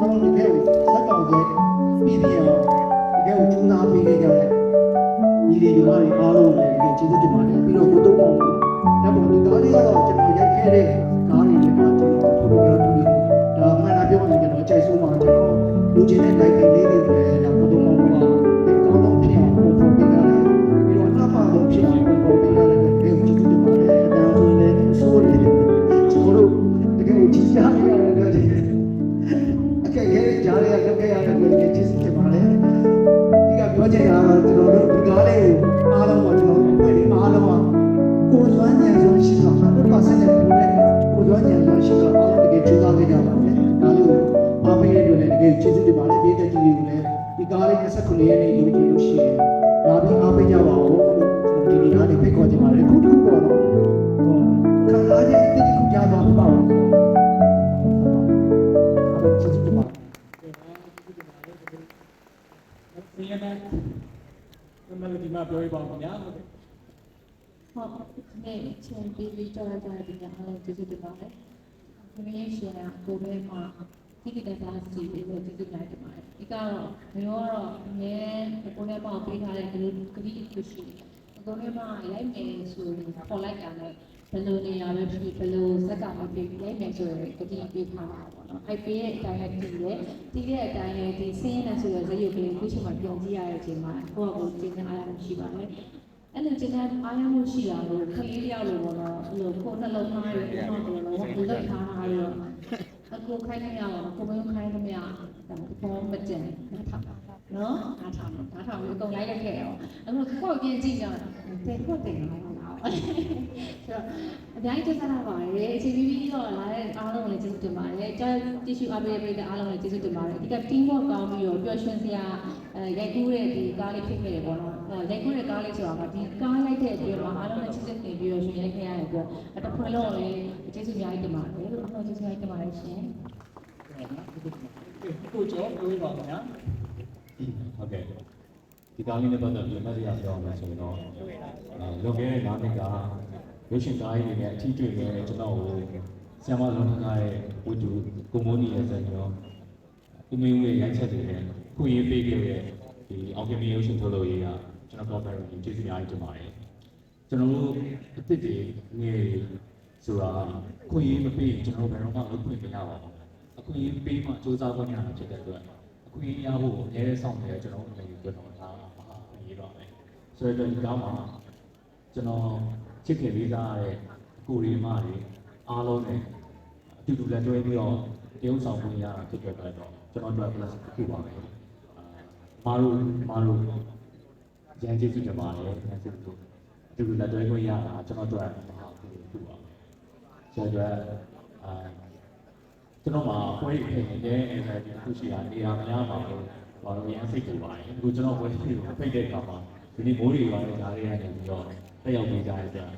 အားလုံးတကယ်ကိုစက်ကောင်တဲ့ပြည်ပြအောင်တကယ်ကိုကြိုးစားပေးခဲ့ကြတဲ့ညီလေးညီမတွေအားလုံးလည်းတကယ်ကျေးဇူးတင်ပါတယ်ပြီးတော့ကိုတုံးအောင်ဒါပေမဲ့ဒီကားလေးကတော့ကျွန်တော်ရိုက်ခဲ့တဲ့ကားတွေနဲ့မှကျွန်တော်ထိုးပြီးတော့တူတယ်ဒါမှန်တာပြောရင်ကျွန်တော်ကြိုက်ဆုံးမှာကျွန်တော်လူချင်းတဲ့ like လေးတွေ ယ်စွမ်းဉာဏ်စွမ်းရှိတာ100%နဲ့ကိုယ်နဲ့ကိုယ်စွမ်းဉာဏ်စွမ်းရှိတာအားလုံးတကယ်ကြိုးစားခဲ့ကြပါမယ်။ဒါလို့အားပေးတဲ့အတွက်လည်းတကယ်ကျေးဇူးတင်ပါတယ်ပြည်သက်ကြီးတွေကိုလည်းဒီကားလေး29ရက်နေ့ရုံးကြည့်လို့ရှိရင်လာပြီးအားပေးကြပါဦးလို့ကျွန်တော်ဒီနေ့ကနေဖိတ်ခေါ်ချင်ပါတယ်ခုတစ်ခုတော့ဟောခံစားချက်အတိအကျကြားသွားပါဦး။ကျေးဇူးတင်ပါတယ်ဆင်းရဲတဲ့မမဒီမှာပြောရပါဦးညာဟုတ်ကဲ့ ဟုတ်နေချင်းပြီးပြီးတော့တာဒီညာအားလုံးကျေးဇူးတင်ပါတယ်။ကိုရင်းရှင်ကကိုပဲမှာတိတိကျကျစီပြီးတော့ကျေးဇူးတင်ပါတယ်။ဒီကတော့မျိုးကတော့အမြဲကိုနဲ့ပေါ့ပေးထားတဲ့ဒီလိုကတိအကျရှိတယ်။ကိုနဲ့မှာရိုက်မယ်ဆိုရင်ပေါ်လိုက်တာနဲ့ဘယ်လိုနေရာပဲဖြစ်ဖြစ်ဘယ်လိုဇက်ကမှပြေးရိုက်မယ်ဆိုရင်ကတိပေးထားတာပေါ့နော်။အဲ့ပေးတဲ့အတိုင်းနဲ့တည်တယ်။တည်တဲ့အတိုင်းနဲ့ဒီစင်းရတဲ့ဆိုတဲ့ဇယုတ်ကလေးကိုချိန်မှပြန်ကြည့်ရတဲ့အချိန်မှာကိုယ့်အကိုကျင်းနေအားရရှိပါတယ်။ အဲ့လိုကျတဲ့အားရမှုရှိတာလို့ခလေးတယောက်လိုပေါ့နော်အဲ့လိုကိုယ်နှလုံးသားရဲ့အမှန်တော်လုံးဝလွတ်ထားတာရောအကူခိုင်းနေရအောင်ကိုမင်းခိုင်းနေရဒါဘောမကျန်နားထောင်နော်နားထောင်နားထောင်ပြီးအကုန်လိုက်လိုက်ခဲ့အောင်အခုကိုယ်ပြင်ကြည့်ကြတယ်ဟုတ်တယ်လားဆိုတော့အတိုင်းတက်တာပါတယ်အချိန်ပြီးပြီးတော့လာတဲ့အားလုံးကိုလည်းကျေးဇူးတင်ပါ တယ်ကြာတ िश အားပေးပေးတဲ့အားလုံးကိုကျေးဇူးတင်ပါတယ်အဓိက team work ကောင်းပြီးတော့ပျော်ရွှင်စရာအဲရိုက်ကူးတဲ့ဒီကားလေးဖြစ်ခဲ့တယ်ပေါ့နော်အဲရိုက်ကူးတဲ့ကားလေးဆိုတာကဒီကားရိုက်တဲ့အတွင်းမှာအားလုံးနဲ့ချစ်စစ်တင်ပြီးတော့ရှင်ရိုက်ခဲ့ရတဲ့အတွက်တစ်ဖွဲ့လုံးကိုလည်းကျေးဇူးအများကြီးတင်ပါတယ်လို့အားလုံးကျေးဇူးအများကြီးတင်ပါတယ်ရှင်ကိုကျော်ပြောရပါဦးညာဟုတ်ကဲ့ဒီကားလေးနဲ့ပတ်သက်ပြီးမတ်ရပြောအောင်မယ်ဆိုရင်တော့အဲလွန်ခဲ့တဲ့၅နှစ်ကရုပ်ရှင်ကားကြီးတွေနဲ့အထီးတွေ့ခဲ့တဲ့ကျွန်တော်ကို ဆရာမလုံးထားတဲ့ဝတ္ထုကိုမိုးနီရဲ့ဇာတ်ညောဦးမင်းဦးရဲ့ရိုက်ချက်တွေနဲ့ခုရေးပေးခဲ့တဲ့ဒီအောင်ကမီရုပ်ရှင်ထုတ်လို့ရေးကကျွန်တော်ပေါ်ပါတယ်ကျေးဇူးများကြီးတင်ပါတယ်ကျွန်တော်တို့အစ်စ်တွေငယ်ဆိုတာခွင့်ရေးမပေးရင်ကျွန်တော်ဘယ်တော့မှလုပ်ခွင့်မရပါဘူးအခွင့်ရေးပေးမှစူးစမ်းခွင့်ရတာဖြစ်တဲ့အတွက်အခွင့်အရေးရဖို့အများကြီးစောင့်နေတဲ့ကျွန်တော်အနေနဲ့ကျွန်တော်ဒါမဟာအရေးပါပဲဆိုတော့ဒီကောင်းမှာကျွန်တော်ချစ်ခင်လေးစားရတဲ့ကိုရီမတွေ အားလုံးနဲ့အတူတူလက်တွဲပြီးတော့တရုပ်ဆောင်ခွင့်ရတာဖြစ်တဲ့အတွက်တော့ကျွန်တော်တို့ plus တစ်ခုပါပဲမာတို့မာတို့ရန်ကျေးဇူးတင်ပါတယ်ရန်ကျေးဇူးအတူတူလက်တွဲခွင့်ရတာကျွန်တော်တို့မဟာအရေးတစ်ခုပါပဲဆိုတော့အာကျွန်တော်မှာပွဲရဖြစ်နေတဲ့အဲဒီခုရှိတာနေရာမရပါဘူး။ဘာလို့ရမ်းစိတ်ပူပါလဲ။အခုကျွန်တော်ပွဲဖြစ်ကိုဖိတ်တဲ့အခါမှာဒီနေ့မိုးတွေပါတဲ့ဓာတ်တွေရနေပြီးတော့တက်ရောက်နေကြတဲ့အတွက်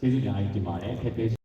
ကျေးဇူးများကြီးတင်ပါတယ်။ခက်ခဲ